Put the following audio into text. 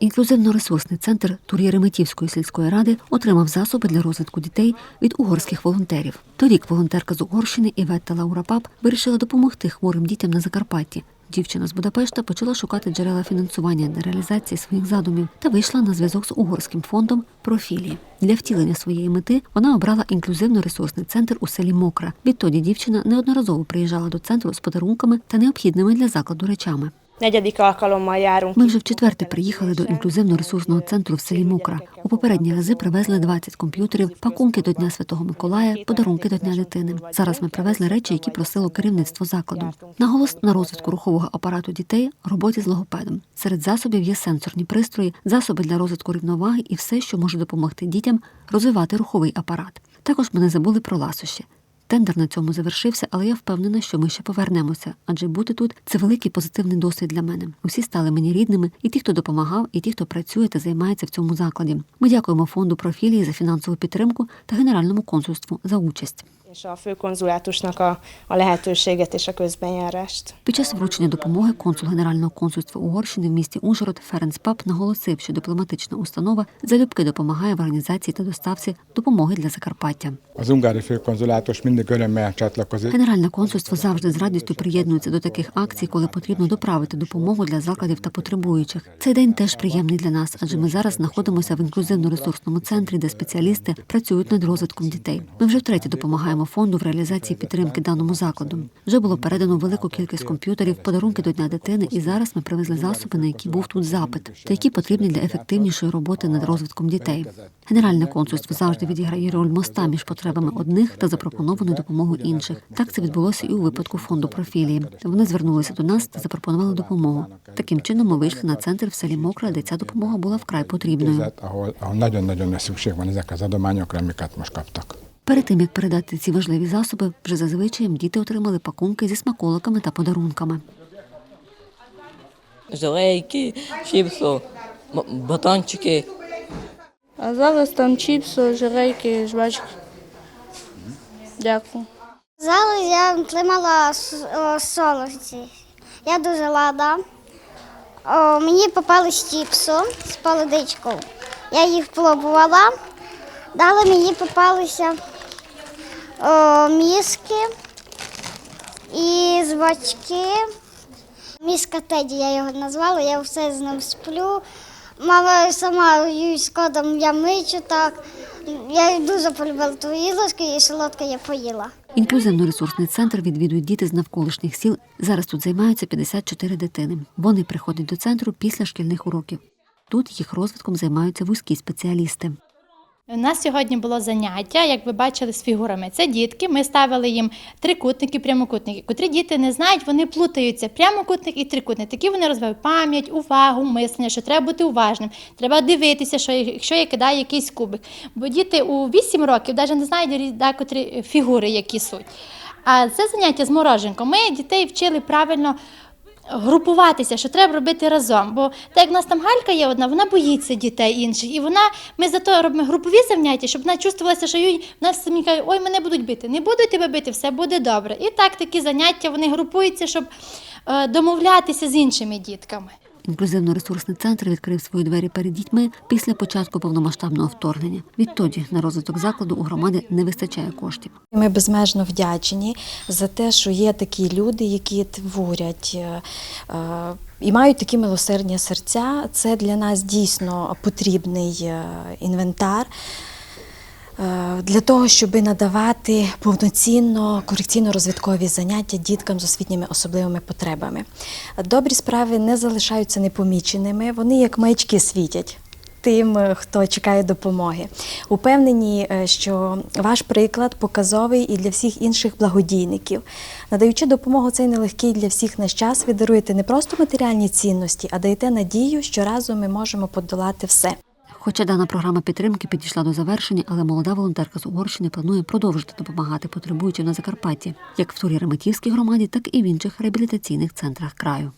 Інклюзивно-ресурсний центр Тур'єреметівської сільської ради отримав засоби для розвитку дітей від угорських волонтерів. Торік волонтерка з Угорщини Іветта Лаура Пап вирішила допомогти хворим дітям на Закарпатті. Дівчина з Будапешта почала шукати джерела фінансування для реалізації своїх задумів та вийшла на зв'язок з угорським фондом Профілії. Для втілення своєї мети вона обрала інклюзивно-ресурсний центр у селі Мокра. Відтоді дівчина неодноразово приїжджала до центру з подарунками та необхідними для закладу речами. Negyedik alkalommal. Ми вже вчетверте приїхали до інклюзивно-ресурсного центру в селі Мокра. У попередні рази привезли 20 комп'ютерів, пакунки до Дня Святого Миколая, подарунки до Дня дитини. Зараз ми привезли речі, які просило керівництво закладу. Наголос на розвитку рухового апарату дітей, роботі з логопедом. Серед засобів є сенсорні пристрої, засоби для розвитку рівноваги і все, що може допомогти дітям розвивати руховий апарат. Також ми не забули про ласощі. Тендер на цьому завершився, але я впевнена, що ми ще повернемося, адже бути тут це великий позитивний досвід для мене. Усі стали мені рідними, і ті, хто допомагав, і ті, хто працює та займається в цьому закладі. Ми дякуємо фонду профілії за фінансову підтримку та генеральному консульству за участь. És a főkonzulátusnak a, a lehetőséget és a közbenjárást. Під час вручення допомоги консул Генерального консульства Угорщини в місті Ужгород Ференц Пап наголосив, що дипломатична установа залюбки допомагає в організації та доставці допомоги для Закарпаття. Az ungári főkonzulátus mindig örömmel csatlakozik. Генеральне консульство завжди з радістю приєднується до таких акцій, коли потрібно доправити допомогу для закладів та потребуючих. Цей день теж приємний для нас, адже ми зараз знаходимося в інклюзивно-ресурсному центрі, де спеціалісти працюють над розвитком дітей. Ми вже втретє допомагаємо фонду в реалізації підтримки даному закладу. Вже було передано велику кількість комп'ютерів, подарунки до дня дитини, і зараз ми привезли засоби, на які був тут запит, та які потрібні для ефективнішої роботи над розвитком дітей. Генеральне консульство завжди відіграє роль моста між потребами одних та запропонованою допомогою інших. Так це відбулося і у випадку фонду профілії. Вони звернулися до нас та запропонували допомогу. Таким чином ми вийшли на центр в селі Мокра, де ця допомога була вкрай потрібною. Ahol, ahol nagyon-nagyon nagy szükség van ezekre az adományokra, amiket most kaptak. Перед тим як передати ці важливі засоби, вже зазвичай діти отримали пакунки зі смаколиками та подарунками. Желейки, чіпсо, м- батончики. А зараз там чіпси, жирейки, жвачки. Дякую. Зараз я отримала с- солодці. Я дуже рада. О, мені попались чіпси з полудичкою. Я їх пробувала. Далі мені попалися о, мізки і звачки. Мізка Теді, я його назвала, я все з ним сплю. Мама сама їй з кодом я мичу так. Я дуже полюбила ту іграшку і солодке я поїла. Інклюзивно-ресурсний центр відвідують діти з навколишніх сіл. Зараз тут займаються 54 дитини. Вони приходять до центру після шкільних уроків. Тут їх розвитком займаються вузькі спеціалісти. У нас сьогодні було заняття, як ви бачили, з фігурами. Це дітки. Ми ставили їм трикутники, прямокутники. Котрі діти не знають, вони плутаються. Прямокутник і трикутник. Такі вони розвивають пам'ять, увагу, мислення, що треба бути уважним. Треба дивитися, що якщо я кидаю якийсь кубик. Бо діти у 8 років навіть не знають декотрі фігури, які суть. А це заняття з мороженком. Ми дітей вчили правильно групуватися, що треба робити разом. Бо так як в нас там галька є одна, вона боїться дітей інших. І вона, ми зато робимо групові заняття, щоб вона чувствувалася, що їй вона самі каже, ой, мене будуть бити. Не будуть тебе бити, все буде добре. І так такі заняття вони групуються, щоб е, домовлятися з іншими дітками. Інклюзивно-ресурсний центр відкрив свої двері перед дітьми після початку повномасштабного вторгнення. Відтоді на розвиток закладу у громади не вистачає коштів. Ми безмежно вдячні за те, що є такі люди, які творять е, е, і мають такі милосердні серця. Це для нас дійсно потрібний е, інвентар. Е, Для того, щоб надавати повноцінно корекційно-розвиткові заняття діткам з освітніми особливими потребами. Добрі справи не залишаються непоміченими, вони як маячки світять тим, е, хто чекає допомоги. Упевнені, е, що ваш приклад показовий і для всіх інших благодійників. Надаючи допомогу цей нелегкий для всіх наш час, ви даруєте не просто матеріальні цінності, а даєте надію, що разом ми можемо подолати все. Хоча дана програма підтримки підійшла до завершення, але молода волонтерка з Угорщини планує продовжити допомагати потребуючим на Закарпатті, як в Турі Реметівській громаді, так і в інших реабілітаційних центрах краю.